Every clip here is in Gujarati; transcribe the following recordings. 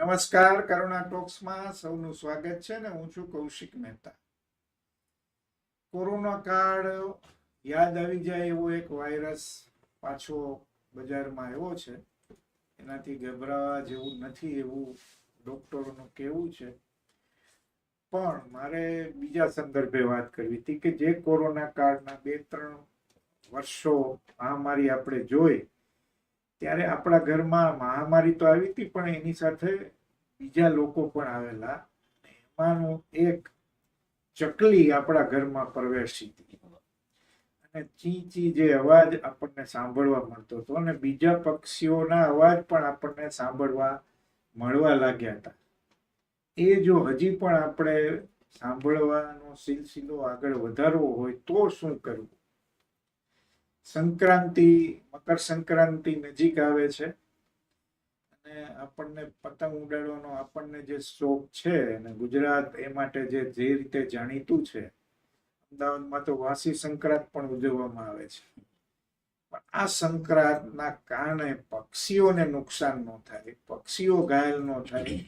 નમસ્કાર, કરુણા ટોક્સમાં સૌનું સ્વાગત છે ને હું છું કૌશિક મહેતા. કોરોના કાળ યાદ આવી જાય એવો એક વાયરસ પાછો બજારમાં આવ્યો છે. એનાથી ગભરાવા જેવું નથી એવું ડોક્ટરોનું કહેવું છે. પણ મારે બીજા સંદર્ભે વાત કરવી હતી કે જે કોરોના કાળના બે ત્રણ વર્ષો મહામારી આપણે જોઈ ત્યારે આપણા ઘરમાં મહામારી તો આવી હતી, પણ એની સાથે બીજા લોકો પણ આવેલા. એમાંનું એક ચકલી આપણા ઘરમાં પ્રવેશી હતી. અને ચી ચી જે અવાજ આપણને સાંભળવા મળતો હતો અને બીજા પક્ષીઓના અવાજ પણ આપણને સાંભળવા મળવા લાગ્યા હતા. એ જો હજી પણ આપણે સાંભળવાનો સિલસિલો આગળ વધારવો હોય તો શું કરવું? સંક્રાંતિ, મકર સંક્રાંતિ નજીક આવે છે. અને આપણને પતંગ ઉડાડવાનો આપણને જે શોખ છે અને ગુજરાત એ માટે જે જે રીતે જાણીતું છે, અમદાવાદમાં તો વાસી સંક્રાંત પણ ઉજવવામાં આવે છે. પણ આ સંક્રાંતના કારણે પક્ષીઓને નુકસાન ન થાય, પક્ષીઓ ઘાયલ ન થાય,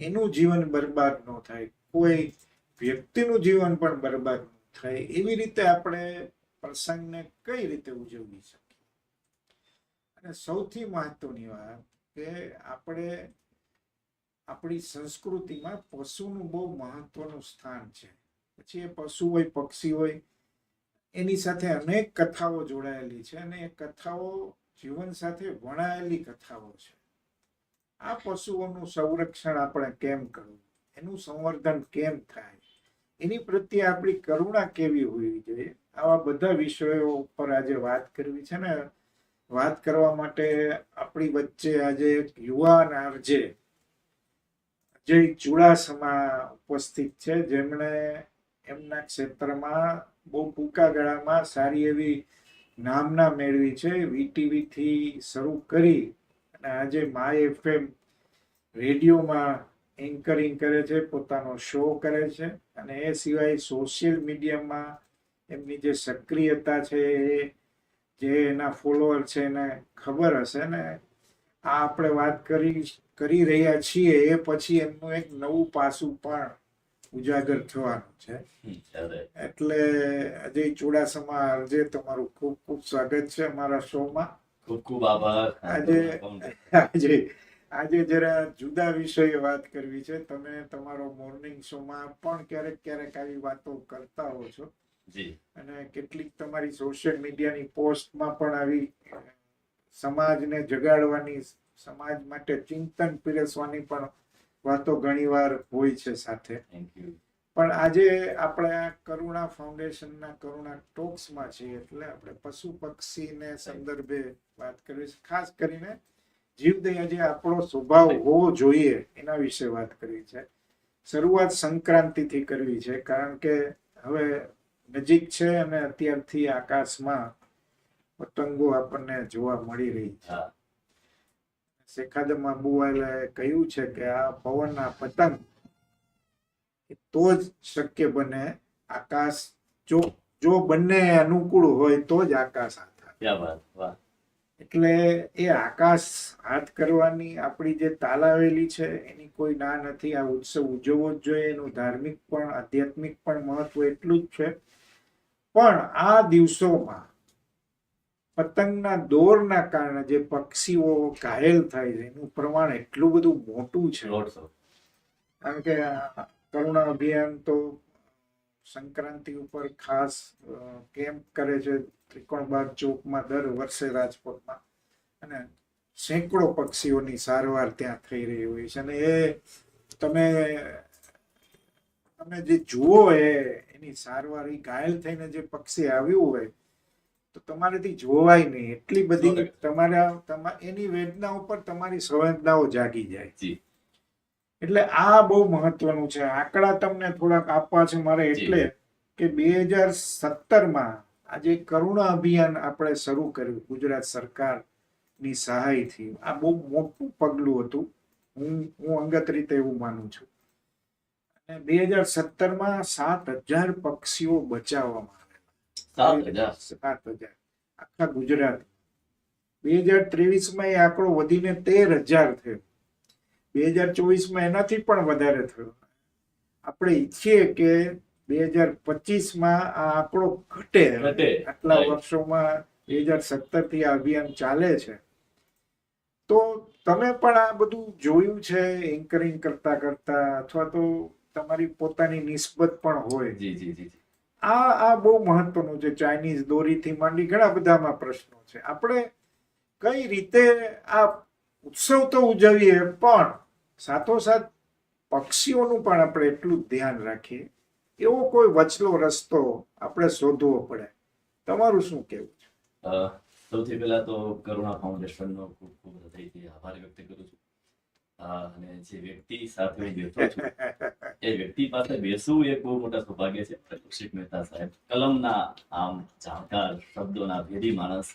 એનું જીવન બરબાદ ન થાય, કોઈ વ્યક્તિનું જીવન પણ બરબાદ ન થાય, એવી રીતે આપણે પ્રસંગને કઈ રીતે ઉજવી શકીએ? અને સૌથી મહત્વની વાત કે આપણે આપણી સંસ્કૃતિમાં પશુનું બહુ મહત્વનું સ્થાન છે. પછી એ પશુ હોય, પક્ષી હોય, એની સાથે અનેક કથાઓ જોડાયેલી છે અને એ કથાઓ જીવન સાથે વણાયેલી કથાઓ છે. આ પશુઓનું સંરક્ષણ આપણે કેમ કરવું? એનું સંવર્ધન કેમ થાય? એની પ્રત્યે આપણી કરુણા કેવી હોવી જોઈએ? આવા બધા વિષયો ઉપર આજે વાત કરવી છે ને, વાત કરવા માટે આપણી વચ્ચે આજે એક યુવાન આરજે અજય ચુડાસમા ઉપસ્થિત છે. જેમણે એમના ક્ષેત્રમાં બહુ ટૂંકા ગાળામાં સારી એવી નામના મેળવી છે. વીટીવીથી શરૂ કરી અને આજે માય એફએમ રેડિયોમાં એન્કરિંગ કરે છે પોતાનો શો કરે છે અને એ સિવાય સોશિયલ મીડિયામાં એમની જે સક્રિયતા છે એ જે એના ફોલોઅર છે એને ખબર હશે ને આ આપણે વાત કરી કરી રહ્યા છીએ એ પછી એમનું એક નવું પાસું પણ ઉજાગર થવાનું છે. એટલે અજય ચુડાસમા અર્જે તમારું ખૂબ ખૂબ સ્વાગત છે અમારા શોમાં. ખૂબ ખૂબ આભાર. આજે આજે આજે જરા જુદા વિષયે વાત કરવી છે. તમે તમારો મોર્નિંગ શોમાં પણ ક્યારેક ક્યારેક આવી વાતો કરતા હો છો. જી. અને કેટલીક તમારી સોશિયલ મીડિયાની પોસ્ટમાં પણ આવી સમાજને જગાડવાની સમાજ માટે ચિંતન પીરસવાની પણ વાતો ઘણીવાર હોય છે સાથે. પણ આજે આપણે આ કરુણા ફાઉન્ડેશનના કરુણા ટોક્સમાં છીએ એટલે આપણે પશુ પક્ષીને સંદર્ભે વાત કરવી છે ખાસ કરીને જીવદયા જે આપણો સ્વભાવ હોવો જોઈએ એના વિશે વાત કરી છે. શરૂઆત સંક્રાંતિથી કરવી છે કારણ કે હવે નજીક છે અને અત્યારથી આકાશમાં પતંગો આપણને જોવા મળી રહી છે. શેખાદમ આબુવાલાએ કહ્યું છે કે આ પવનના પતંગ તો જ શક્ય બને આકાશ જો જો બંને અનુકૂળ હોય તો જ આકાશ હાથ આવે. એટલે એ આકાશ હાથ કરવાની આપણી જે તાલાવેલી છે એની કોઈ ના નથી. આ ઉત્સવ ઉજવવો જ જોઈએ. એનું ધાર્મિક પણ આધ્યાત્મિક પણ મહત્વ એટલું જ છે. પણ આ દિવસોમાં પતંગના દોરના કારણે જે પક્ષીઓ ઘાયલ થાય છે એનું પ્રમાણ એટલું બધું મોટું છે. કારણ કે કરુણા અભિયાન તો સંક્રાંતિ ઉપર ખાસ કેમ્પ કરે છે. ત્રિકોણબાગ ચોકમાં દર વર્ષે રાજકોટમાં અને સેંકડો પક્ષીઓની સારવાર ત્યાં થઈ રહી હોય છે. અને એ તમે તમે જે જુઓ એ એની સારવાર એ ઘાયલ થઈને જે પક્ષી આવ્યું હોય તો તમારેથી જોવાય નહીં. એટલી બધી તમારા એની વેદના ઉપર તમારી સંવેદનાઓ જાગી જાય. એટલે આ બહુ મહત્વનું છે. આંકડા તમને થોડાક આપવા છે મારે એટલે કે બે હજાર સત્તરમાં આજે કરુણા અભિયાન આપણે શરૂ કર્યું ગુજરાત સરકારની સહાયથી. આ બહુ મોટું પગલું હતું. હું હું અંગત રીતે એવું માનું છું. અને બે હજાર સત્તરમાં સાત હજાર પક્ષીઓ બચાવવામાં સાત હજાર? સાત હજાર. આખા ગુજરાત બે હજાર ત્રેવીસમાં એ આંકડો વધીને તેર હજાર થયો. બે હજાર ચોવીસમાં એનાથી પણ વધારે થયો. આપણે ઈચ્છીએ કે બે હજાર પચીસમાં આ આંકડો ઘટે. આટલા વર્ષોમાં બે હજાર સત્તરથી આ અભિયાન ચાલે છે. તો તમે પણ આ બધું જોયું છે એન્કરિંગ કરતા કરતા અથવા તો તમારી પોતાની નિસ્બત પણ હોય. જી જી જી આ આ બહુ મહત્વનું છે ચાઇનીઝ દોરીથી માંડી ઘણા બધામાં પ્રશ્નો છે. આપણે કઈ રીતે આ ઉત્સવ તો ઉજવીએ પણ સાથોસાથ પક્ષીઓનું પણ આપણે એટલું ધ્યાન રાખીએ. એવો કોઈ વચલો રસ્તો આપણે શોધવો પડે. તમારું શું કેવું છે? સૌથી પહેલા તો કરુણા ફાઉન્ડેશનનો ખૂબ ખૂબ હૃદયથી આભાર વ્યક્ત કરું છું. અને જે વ્યક્તિ સાથે બેઠો છું એ વ્યક્તિ પાસે બેસવું એ બહુ મોટા સૌભાગ્ય છે. કૌશિક મહેતા સાહેબ કલમના આમ જાણકાર શબ્દોના ભેદી માણસ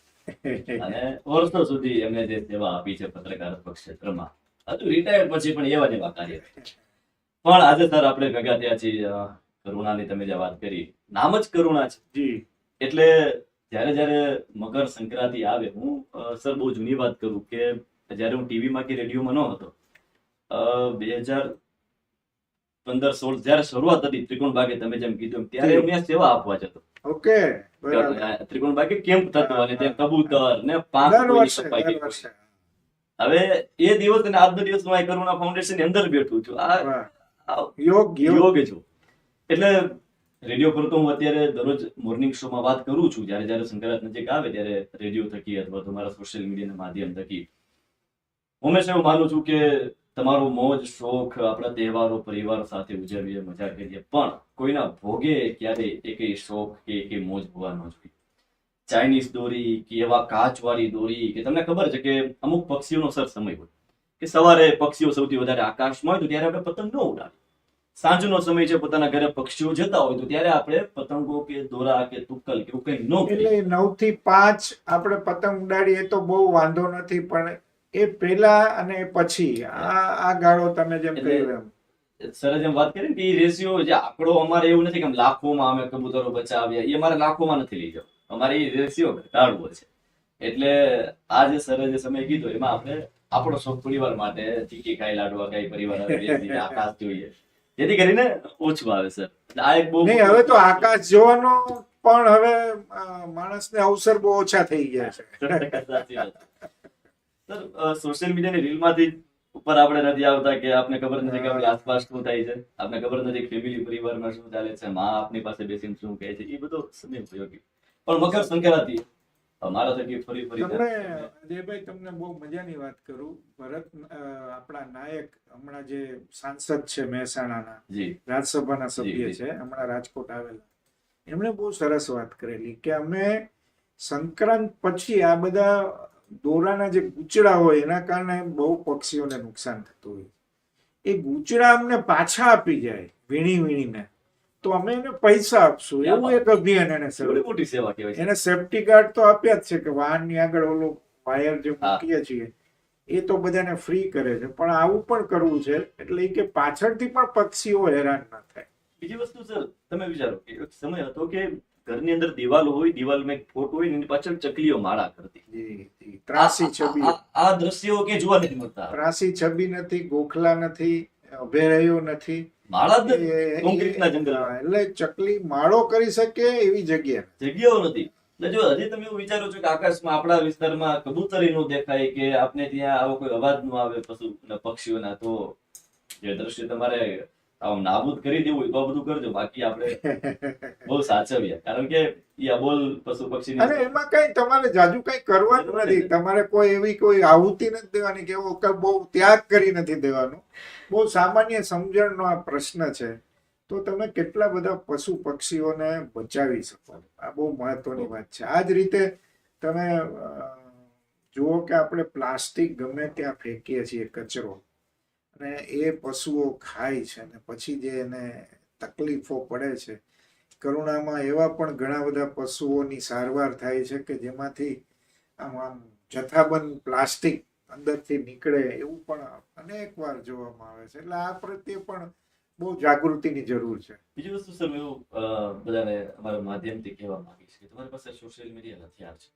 અને વર્ષો સુધી એમને જે સેવા આપી છે પત્રકારત્વ ક્ષેત્રમાં હજુ રિટાયર પછી પણ એવા જેવા કાર્ય પણ આજે સર આપણે ભેગા થયા છીએ કરુણાની તમે જે વાત કરી નામ જ કરુણા છે. એટલે જ્યારે જ્યારે મકર સંક્રાંતિ આવે હું સર બહુ જૂની વાત કરું કે જ્યારે હું ટીવીમાં કે રેડિયોમાં ન હતો બે હજાર પંદર સોળ જ્યારે શરૂઆત હતી ત્રિકોણ બાગે તમે જેમ કીધું ત્યારે હું ત્યાં સેવા આપવા જતો. ઓકે ત્રિકોણ બાગે કેમ્પ થતો અને ત્યાં કબૂતર ને પાંખ હવે એ દિવસ અને આજનો દિવસ હું આ કરુણા ફાઉન્ડેશનની અંદર બેઠું છું. આ યોગ યોગ. છું એટલે રેડિયો પર તો હું અત્યારે દરરોજ મોર્નિંગ શો માં વાત કરું છું. જ્યારે જ્યારે સંક્રાંત નજીક આવે ત્યારે રેડિયો થકી અથવા તો મારા સોશિયલ મીડિયાના માધ્યમ થકી. હંમેશા હું માનું છું કે તમારો મોજ, શોખ, આપણા તહેવારો, પરિવાર સાથે ઉજવીએ, મજા કરીએ. પણ કોઈના ભોગે ક્યારે એકેય શોખ કે એકેય મોજ હોવા ન જોઈએ. ચાઇનીઝ દોરી કે એવા કાચવાળી દોરી કે તમને ખબર છે કે અમુક પક્ષીઓનો સર સમય હોય. કે સવારે પક્ષીઓ સૌથી વધારે આકાશમાં હોય તો ત્યારે આપણે પતંગ ન ઉડાડીએ. સાંજનો સમય છે પોતાના ઘરે પક્ષીઓ જતા હોય તો ત્યારે આપણે પતંગો કે દોરા કે તુક્કલ કે એવું કઈ ન એટલે નવથી પાંચ આપણે પતંગ ઉડાડીએ તો બહુ વાંધો નથી પણ એ પેલા અને પછી આ આ ગાળો તમે જેમ કહ્યું એમ. સરે જેમ વાત કરી ને કે એ રેશિયો જે આંકડો અમારે એવું નથી કે લાખોમાં અમે કબૂતરો બચાવ્યા એ અમારે લાખોમાં નથી લઈ જાવ. અમારે એ રેશિયો ઘટાડવો છે. એટલે આ જે સરે જે સમય કીધો એમાં આપણે આપણો શોખ પરિવાર માટે ચીકી ખાઈ લાડવા ખાઈ પરિવાર આકાશ જોઈએ. જેથી કરીને ઓછું આવે સર આ એક બહુ નહીં હવે તો આકાશ જોવાનો પણ હવે માણસને અવસર બહુ ઓછા થઈ ગયા છે. છે. સર સોશિયલ મીડિયાની રીલમાંથી ઉપર આપણે નથી આવતા કે આપને ખબર નથી કે આપણી આસપાસ શું થાય છે? આપને ખબર નથી ફેમિલી પરિવારમાં શું ચાલે છે? મા આપની પાસે બેસીને શું કહે છે? એ બધો સમય ઉપયોગી. પણ મકર સંક્રાંતિ મારા થકી ફરી ફરી તમને અજયભાઈ તમને બહુ મજાની વાત કરું. ભરત આપણા નાયક હમણાં જે સાંસદ છે મહેસાણાના જી. રાજ્યસભાના સભ્ય. છે હમણાં રાજકોટ આવેલા. એમણે બહુ સરસ વાત કરેલી કે અમે સંક્રાંત પછી આ બધા દોરાના જે ગુચડા હોય એના કારણે બહુ પક્ષીઓને નુકસાન થતું હોય એ ગુચડા અમને પાછા આપી જાય વીણી વીણીને. તો અમે એને પૈસા આપશું. એવું એક અભિયાન એને મોટી સેવા કહેવાય એને સેફટી ગાર્ડ તો આપ્યા જ છે કે વાહનની આગળ ઓલો વાયર જે મૂકીએ છીએ એ તો બધાને ફ્રી કરે છે. પણ આવું પણ કરવું છે એટલે કે પાછળથી પણ પક્ષીઓ હેરાન ના થાય. બીજી વસ્તુ સર તમે વિચારો કે એક સમય હતો કે ઘરની અંદર દિવાલ હોય દિવાલમાં એક ફોટો હોય એની પાછળ ચકલીઓ માળા કરતી. ત્રાસી છબી. આ- આ દ્રશ્યો કે જોવા નથી મળતા? ત્રાસી છબી નથી ગોખલા નથી અભેરયો રહ્યું નથી. એટલે ચકલી માળો કરી શકે એવી જગ્યા જગ્યાઓ નથી. જો હજી તમે એવું વિચારો છો કે આકાશમાં આપણા વિસ્તારમાં કબૂતરી નો દેખાય કે આપને ત્યાં આવો કોઈ અવાજ નો આવે પશુ પક્ષીઓના તો જે દ્રશ્ય તમારે આમ નાબૂદ કરી દેવું તો બધું કરજો બાકી આપણે બહુ સાચવીએ. કારણ કે એ અબોલ પશુ પક્ષી અને એમાં કઈ તમારે જાજુ કઈ કરવાનું નથી. તમારે કોઈ એવી કોઈ આહુતિ નથી દેવાની કે એવો બહુ ત્યાગ કરી નથી દેવાનું. બહુ સામાન્ય સમજણનો આ પ્રશ્ન છે. તો તમે કેટલા બધા પશુ પક્ષીઓને બચાવી શકો? આ બહુ મહત્વની વાત છે. આ જ રીતે તમે જુઓ કે આપણે પ્લાસ્ટિક ગમે ત્યાં ફેંકીએ છીએ કચરો. અને એ પશુઓ ખાય છે અને પછી જે એને તકલીફો પડે છે, કરુણામાં એવા પણ ઘણા બધા પશુઓની સારવાર થાય છે કે જેમાંથી આમ આમ જથ્થાબંધ પ્લાસ્ટિક અંદરથી નીકળે એવું પણ અનેક વાર જોવામાં આવે છે. એટલે આ પ્રત્યે પણ બહુ જાગૃતિની જરૂર છે. બીજી વસ્તુ સર હું બધાને અમારા માધ્યમથી કહેવા માંગીશ કે તમારી પાસે સોશિયલ મીડિયા હથિયાર છે.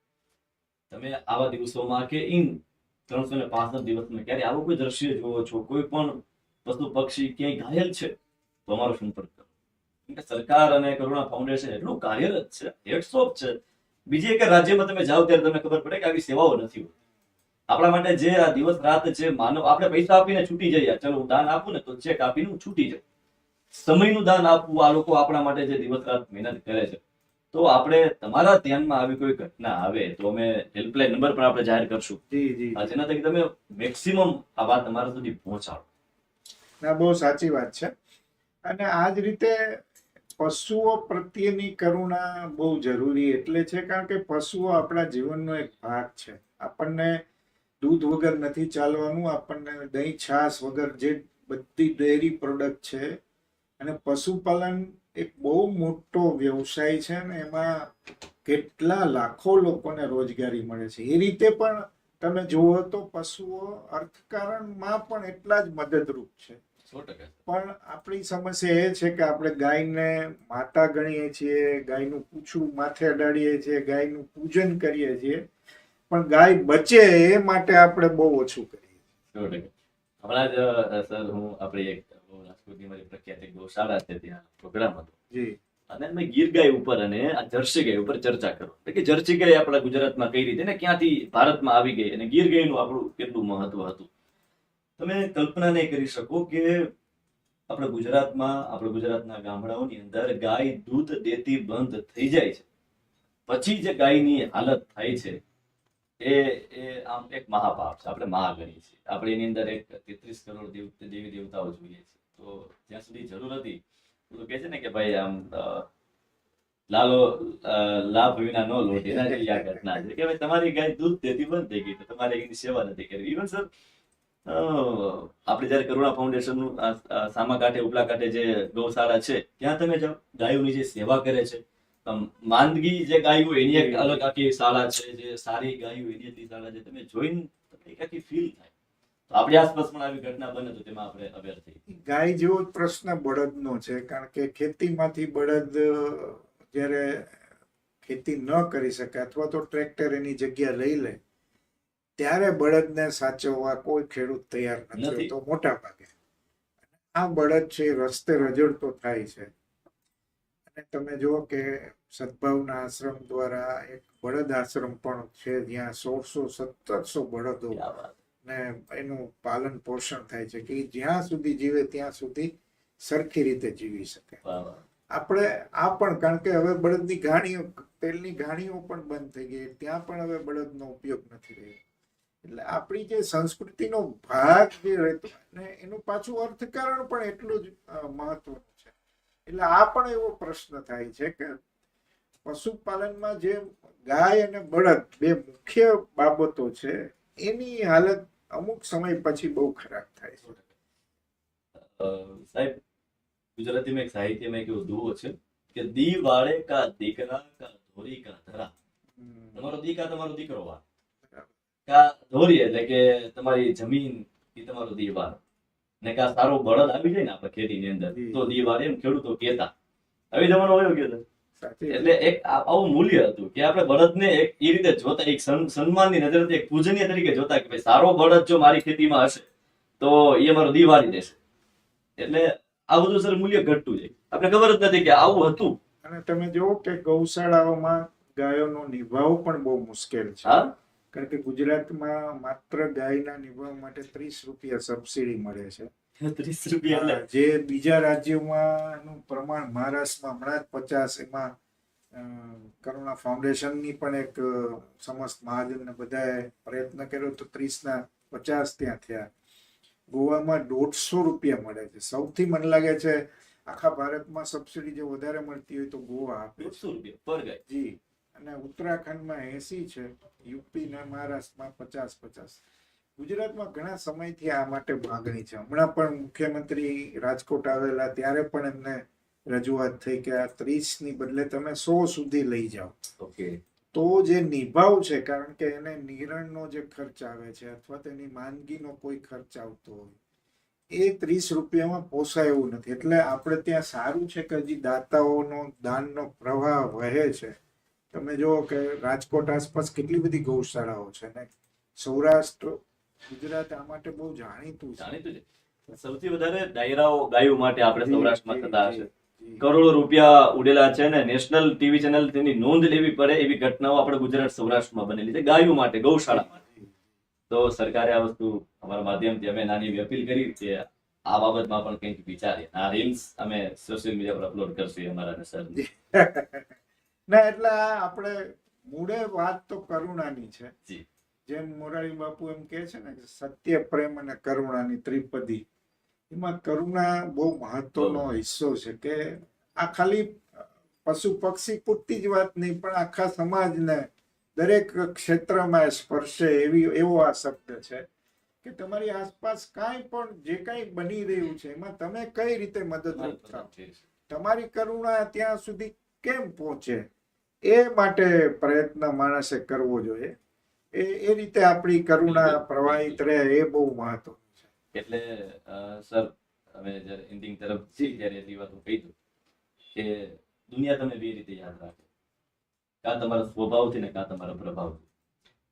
તમે આવા દિવસોમાં કે ઇન ત્રણસો ને પાસઠ દિવસ તમે ક્યારે આવું કોઈ દ્રશ્ય જોવો છો? કોઈ પણ પશુ પક્ષી ક્યાંય ઘાયલ છે? તો અમારો સંપર્ક કરો. સરકાર અને કરુણા ફાઉન્ડેશન એટલું કાર્યરત છે હેડ્સ છે. બીજી એક રાજ્યમાં તમે જાઓ ત્યારે તમને ખબર પડે કે આવી સેવાઓ નથી હોતી. આપણા માટે જે આ દિવસ રાત છે માનવ આપણે પૈસા આપીને છૂટી જઈએ, ચલો હું દાન આપું ને તો ચેક આપીને હું છૂટી જાઉં. સમયનું દાન આપવું આ લોકો આપણા માટે જે દિવસ રાત મહેનત કરે છે. તો આપણે તમારા ધ્યાનમાં આવી કોઈ ઘટના આવે તો અમે હેલ્પલાઇન નંબર પણ આપણે જાહેર કરશું. જેના થકી તમે મેક્સિમમ આ વાત તમારા સુધી પહોંચાડો. ના બહુ સાચી વાત છે. અને આ જ રીતે પશુઓ પ્રત્યેની કરુણા બહુ જરૂરી એટલે છે કારણ કે પશુઓ આપણા જીવનનો એક ભાગ છે. આપણને દૂધ વગર નથી ચાલવાનું આપણને દહીં છાશ વગર જે બધી ડેરી પ્રોડક્ટ છે અને પશુપાલન એક બહુ મોટો વ્યવસાય છે ને એમાં કેટલા લાખો લોકોને રોજગારી મળે છે. એ રીતે પણ તમે જુઓ તો પશુઓ અર્થકારણમાં પણ એટલા જ મદદરૂપ છે. પણ આપણી સમસ્યા એ છે કે આપણે ગાયને માતા ગણીએ છીએ ગાયનું પૂછું માથે અડાડીએ છીએ ગાયનું પૂજન કરીએ છીએ. પણ ગાય બચે એ માટે આપણે બહુ ઓછું કરીએ છીએ. હમણાં જ સર હું આપણે એક બહુ મારી પ્રખ્યાત એક ગૌશાળા છે ત્યાં પ્રોગ્રામ હતો. અને મેં ગીર ગાય ઉપર અને આ જર્સી ગાય ઉપર ચર્ચા કરો. એટલે કે જર્સી ગાય આપણા ગુજરાતમાં કઈ રીતે ને ક્યાંથી ભારતમાં આવી ગઈ અને ગીર ગાયનું આપણું કેટલું મહત્વ હતું? તમે કલ્પના નહીં કરી શકો કે આપણા ગુજરાતમાં આપણા ગુજરાતના ગામડાઓની અંદર ગાય દૂધ દેતી બંધ થઈ જાય છે. પછી જે ગાયની હાલત થાય છે એ એ આમ એક મહાપાપ છે. આપણે મહા ગણીએ છીએ. આપણે એની અંદર એક તેત્રીસ કરોડ દેવ દેવી દેવતાઓ જોઈએ છે તો જ્યાં સુધી જરૂર હતી તો કહે છે ને કે ભાઈ આમ લાલો લાભ વિના નો લોટ. એના જેવી આ ઘટના છે. કે ભાઈ તમારી ગાય દૂધ દેતી બંધ થઈ ગઈ તો તમારે એની સેવા નથી કરવી. ઇવન સર આપણે જયારે કરુણા ફાઉન્ડેશનનું સામા કાંઠે ઉપલા કાંઠે જે ગૌશાળા છે ત્યાં તમે જાઓ ગાયોની જે સેવા કરે છે માંદગી જે ગાયો એની એક અલગ આખી શાળા છે જે સારી ગાયો એની એટલી શાળા છે તમે જોઈને તમને એક આખી ફીલ થાય. આપણી આસપાસ આવી ઘટના બને તો તેમાં આપણે અવેર થઈ ગાય જેવો પ્રશ્ન પ્રશ્ન બળદનો છે કારણ કે ખેતીમાંથી બળદ જ્યારે ખેતી ન કરી શકે અથવા તો ટ્રેક્ટર એની જગ્યા લઈ લે ત્યારે બળદને સાચવવા કોઈ ખેડૂત તૈયાર નથી તો મોટા ભાગે આ બળદ છે રસ્તે રજડતો થાય છે. અને તમે જુઓ કે સદભાવના આશ્રમ દ્વારા એક બળદ આશ્રમ પણ છે જ્યાં સોળસો સત્તરસો બળદો. ને એનું પાલન પોષણ થાય છે કે જ્યાં સુધી જીવે ત્યાં સુધી સરખી રીતે જીવી શકે. આપણે આ પણ કારણ કે હવે બળદની ઘાણીઓ તેલની ઘાણીઓ પણ બંધ થઈ ગઈ ત્યાં પણ હવે બળદનો ઉપયોગ નથી રહ્યો. એટલે આપણી જે સંસ્કૃતિનો ભાગ જે રહેતો ને એનું પાછું અર્થકારણ પણ એટલું જ મહત્વનું છે. એટલે આ પણ એવો પ્રશ્ન થાય છે કે પશુપાલનમાં જે ગાય અને બળદ બે મુખ્ય બાબતો છે એની હાલત અમુક સમય પછી બહુ ખરાબ થાય છે. સાહેબ ગુજરાતીમાં એક સાહિત્યમાં એક એવું દુઓ છે કે દી વાળે કા દીકરા કા ધોરી કા ધરા. તમારો દી કા તમારો દીકરો વાર કા ધોરી એટલે કે તમારી જમીન એ તમારો દી વાર ને કા સારો બળદ આવી જાય ને આપણે ખેતીની અંદર તો દી વાર એમ ખેડૂતો કહેતા. આવી જમાનો આવ્યો ગયો સાચી એટલે એક આ- આવું મૂલ્ય હતું કે આપણે બળદને એક એ રીતે જોતા એક સન્માનની નજરથી એક પૂજનીય તરીકે જોતા કે ભાઈ સારો બળદ જો મારી ખેતીમાં હશે તો એ મારો દિવાળી દેશે. એટલે આ બધું સર મૂલ્ય ઘટતું જાય. આપણે ખબર જ નથી કે આવું હતું. અને તમે જુઓ કે ગૌશાળાઓમાં ગાયોનો નિભાવ પણ બહુ મુશ્કેલ છે. કારણ કે ગુજરાતમાં માત્ર ગાયના નિભાવ માટે ત્રીસ રૂપિયા સબસિડી મળે છે. ત્રીસ રૂપિયા જે બીજા રાજ્યોમાં પ્રમાણ મહારાષ્ટ્રમાં હમણાં જ પચાસ એમાં કરુણા ફાઉન્ડેશનની પણ એક સમસ્ત મહાજનને બધાએ પ્રયત્ન કર્યો તો ત્રીસના પચાસ ત્યાં થયા. ગોવામાં દોઢસો રૂપિયા મળે છે. સૌથી મને લાગે છે આખા ભારતમાં સબસિડી જે વધારે મળતી હોય તો ગોવા આપે દોઢસો રૂપિયા પર ગાય. જી. અને ઉત્તરાખંડમાં એસી છે. યુપી ને મહારાષ્ટ્રમાં પચાસ પચાસ. ગુજરાતમાં ઘણા સમયથી આ માટે માંગણી છે. હમણાં પણ મુખ્યમંત્રી રાજકોટ આવેલા ત્યારે પણ એમને રજૂઆત થઈ કે આ ત્રીસની બદલે તમે સો સુધી લઈ જાઓ. ઓકે. તો જે નિભાવ છે કારણ કે એને નિરણનો જે ખર્ચ આવે છે અથવા તેની માંદગીનો કોઈ ખર્ચ આવતો હોય એ ત્રીસ રૂપિયામાં પોસાય એવું નથી. એટલે આપણે ત્યાં સારું છે કે હજી દાતાઓનો દાનનો પ્રવાહ વહે છે. તમે જુઓ કે રાજકોટ આસપાસ કેટલી બધી ગૌશાળાઓ છે ને? સૌરાષ્ટ્ર ગુજરાત આ માટે બહુ જાણીતું છે. જાણીતું છે. સૌથી વધારે ડાયરાઓ ગાયો માટે આપણે સૌરાષ્ટ્રમાં થતા હશે. કરોડો રૂપિયા ઉડેલા છે ને નેશનલ ટીવી ચેનલ તેની નોંધ લેવી પડે એવી ઘટનાઓ આપણે ગુજરાત સૌરાષ્ટ્રમાં બનેલી છે. ગાયો માટે ગૌશાળા માટે તો સરકારે આ વસ્તુ અમારા માધ્યમથી અમે નાની એવી અપીલ કરી કે આ બાબતમાં પણ કંઈક વિચારીએ. આ રીલ્સ અમે સોશિયલ મીડિયા પર અપલોડ કરશું અમારા સર ના એટલે આપણે મૂળે વાત તો કરુણાની છે. જી. જેમ મોરારી બાપુ એમ કહે છે ને કે સત્ય પ્રેમ અને કરુણાની ત્રિપદી. એમાં કરુણા બહુ મહત્વનો હિસ્સો છે કે આ ખાલી પશુ પક્ષી પૂરતી જ વાત નહીં પણ આખા સમાજને દરેક ક્ષેત્રમાં સ્પર્શે એવી એવો આ શબ્દ છે કે તમારી આસપાસ કાંઈ પણ જે કાંઈ બની રહ્યું છે એમાં તમે કઈ રીતે મદદરૂપ થાવ? તમારી કરુણા ત્યાં સુધી કેમ પહોંચે? એ માટે પ્રયત્ન માણસે કરવો જોઈએ. એ એ રીતે આપણી કરુણા પ્રવાહિત રહે એ બહુ મહત્વ છે. એટલે સર હવે જ્યારે એન્ડિંગ તરફ ત્યારે એટલી વાત હું કહી દઉં કે દુનિયા તમે બે રીતે યાદ રાખે. કાં તમારા સ્વભાવથી ને કાં તમારા પ્રભાવથી.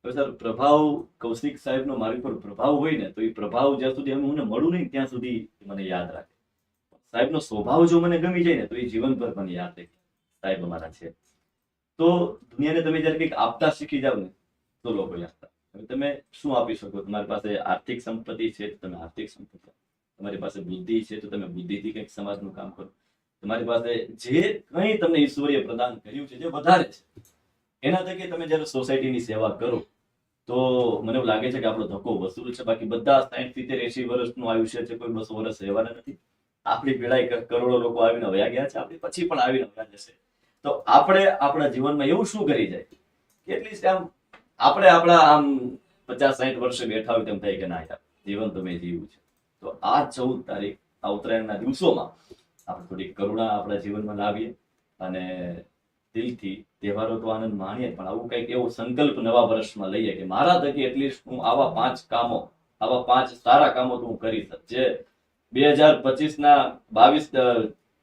તો સર પ્રભાવ કૌશિક સાહેબનો મારી પર પ્રભાવ હોય ને તો એ પ્રભાવ જ્યાં સુધી હું મળું નહીં ત્યાં સુધી મને યાદ રાખે. સાહેબનો સ્વભાવ જો મને ગમી જાય ને તો એ જીવનભર મને યાદ રહે સાહેબ અમારા છે. તો દુનિયાને તમે જ્યારે કંઈક આપતા શીખી જાવ ને તો લોકો હવે તમે શું આપી શકો? તમારી પાસે આર્થિક સંપત્તિ છે તો તમે આર્થિક સંપત્તિ તમારી પાસે બુદ્ધિ છે તો તમે બુદ્ધિથી કંઈક સમાજનું કામ કરો. તમારી પાસે જે કંઈ તમને ઈશ્વરીય પ્રદાન કર્યું છે, જે વધારે છે, એના થકી તમે જ્યારે સોસાયટીની સેવા કરો, તો મને એવું લાગે છે કે આપણો ધક્કો વસૂલ છે. બાકી બધા સાઈઠ સિત્તેર એસી વર્ષનું આયુષ્ય છે, કોઈ બસો વર્ષ રહેવાના નથી. આપણી પેઢાએ કરોડો લોકો આવીને વયા ગયા છે, આપણી પછી પણ આવીને વયા જશે. તો આપણે આપણા જીવનમાં એવું શું કરી જાય? એટલીસ્ટ આમ આપણે આપણા આમ પચાસ સાઠ વર્ષે બેઠા હોય તેમ થાય કે ના યાર જીવન તમે જીવ્યું છે. તો આ ચૌદ તારીખ, આ ઉત્તરાયણના દિવસોમાં આપણે થોડી કરુણા આપણા જીવનમાં લાવીએ અને દિલથી તહેવારો તો આનંદ માણીએ, પણ આવું કંઈક એવો સંકલ્પ નવા વર્ષમાં લઈએ કે મારા થકી એટલીસ્ટ હું આવા પાંચ કામો, આવા પાંચ સારા કામો તો હું કરીશ જ. બે હજાર પચીસ ના બાવીસ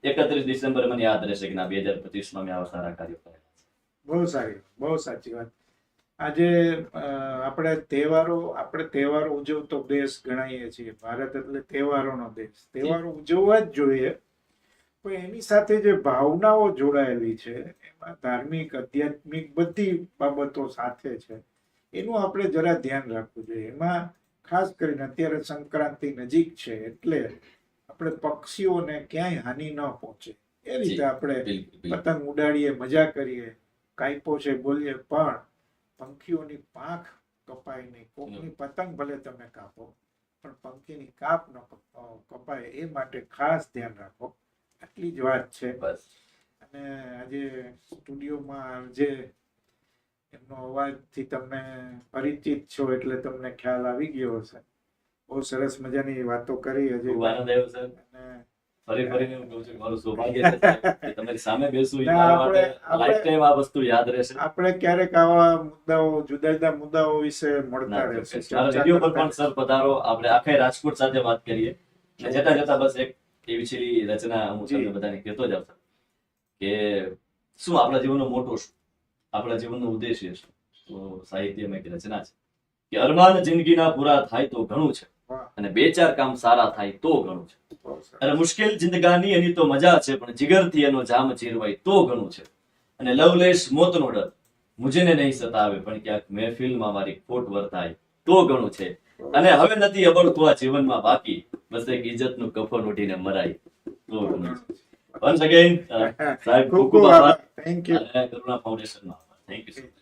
એકત્રીસ ડિસેમ્બર મને યાદ રહેશે કે ના, બે હજાર પચીસમાં મેં આવા સારા કાર્યો કર્યા બહુ સારી, બહુ સાચી વાત. આજે આપણે તહેવારો આપણે તહેવારો ઉજવતો દેશ ગણાઈએ છીએ. ભારત એટલે તહેવારોનો દેશ. તહેવારો ઉજવવા જ જોઈએ. પણ એની સાથે જે ભાવનાઓ જોડાયેલી છે એમાં ધાર્મિક આધ્યાત્મિક બધી બાબતો સાથે છે. એનું આપણે જરા ધ્યાન રાખવું જોઈએ. એમાં ખાસ કરીને અત્યારે સંક્રાંતિ નજીક છે એટલે આપણે પક્ષીઓને ક્યાંય હાનિ ન પહોંચે. એ રીતે આપણે. પતંગ ઉડાડીએ મજા કરીએ. કાઈપો છે બોલીએ પણ પંખીઓની પાંખ કપાય નહીં. કોકની પતંગ ભલે તમે કાપો પણ પંખીની કાપ ન કપાય એ માટે ખાસ ધ્યાન રાખો. આટલી જ વાત છે. બસ. અને આજે સ્ટુડિયોમાં જે એમનો અવાજથી તમે પરિચિત છો એટલે તમને ખ્યાલ આવી ગયો હશે. બહુ સરસ મજાની વાતો કરી હજી. અને ફરી ફરીને હું કહું છું મારું સૌભાગ્ય છે કે તમારી સામે બેસું lifetime આ વસ્તુ યાદ રહેશે. આપણે ક્યારેક આવા મુદ્દાઓ જુદા જુદા મુદ્દાઓ વિશે મળતા રહેશે. મારા પર પણ સર પધારો. આપણે આખા રાજકોટ સાથે વાત કરીએ. જતા જતા બસ એક એવી છેલ્લી રચના હું જી. તમને બધાને કહેતો જાઉં છું કે શું આપણા જીવનનો મોટો શું? આપણા જીવનનો ઉદ્દેશ્ય શું? તો સાહિત્યમાં એક રચના છે કે અરમાન જિંદગીના પૂરા થાય તો ઘણું છે. અને બે ચાર કામ સારા થાય તો ઘણું છે. અને મુશ્કેલ જિંદગાની એની તો મજા છે પણ જીગરથી એનો જામ ચીરવાય તો ઘણું છે. અને લવલેશ મોતનો ડર મુજેને નહીં સતાવે પણ ક્યાંક મહેફિલમાં મારી ખોટ વર્તાય તો ઘણું છે. અને હવે નથી અબળતું આ જીવનમાં બાકી બસ એક ઇજ્જતનું કફન ઉઠીને મરાય તો ઘણું છે. વન્સ અગેન સાહેબ ખૂબ ખૂબ આભાર. થેન્ક યુ કરુણા ફાઉન્ડેશનનો આભાર. Thank you so much